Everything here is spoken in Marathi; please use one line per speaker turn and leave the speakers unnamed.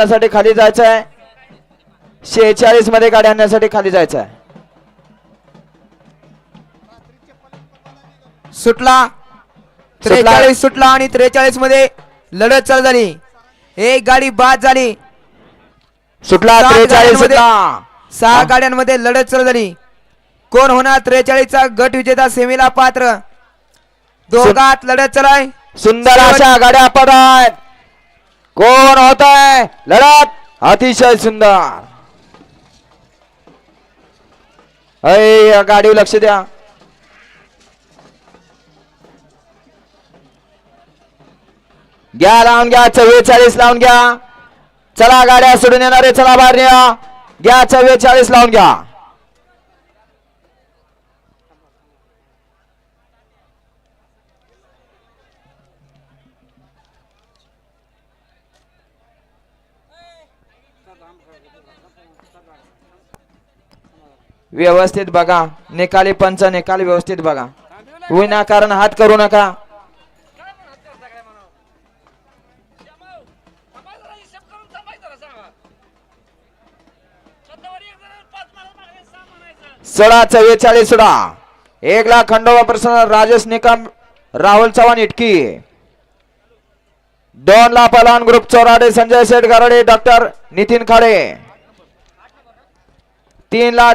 आणण्यासाठी खाली जायचं आहे. शेहेचाळीसमध्ये गाडी आणण्यासाठी खाली जायचं आहे.
सुटला. त्रेचाळीस सुटला आणि त्रेचाळीसमध्ये लढत चालू झाली. एक गाडी बाद झाली.
सुटला
सात
त्रेचाळीस
गाड्यांमध्ये-
सुटला.
सहा. गाड्यांमध्ये लढत चालू झाली. कोण होणार? त्रेचाळीसचा गट विजेता सेमीला पात्र. दोघात लढत चालू आहे.
सुंदर अशा गाड्या आहेत कोण होत आहे लढत अतिशय सुंदर. अय गाडीवर लक्ष द्या. घ्या लावून घ्या चव्वेचाळीस लावून घ्या. चला गाड्या सोडून येणारे चला बाहेर घ्या चव्वेचाळीस लावून घ्या. व्यवस्थित बघा. निकाली पंच निकाल व्यवस्थित बघा. विनाकारण हात करू नका. सोळा चव्वेचाळीस सोळा एक लाख खंडोबा प्रसन्न राजेश निकम राहुल चव्हाण इटकी. दोन ला पलान ग्रुप चौराडे संजय शेट गारडे डॉक्टर नितीन खाडे. तीन लाख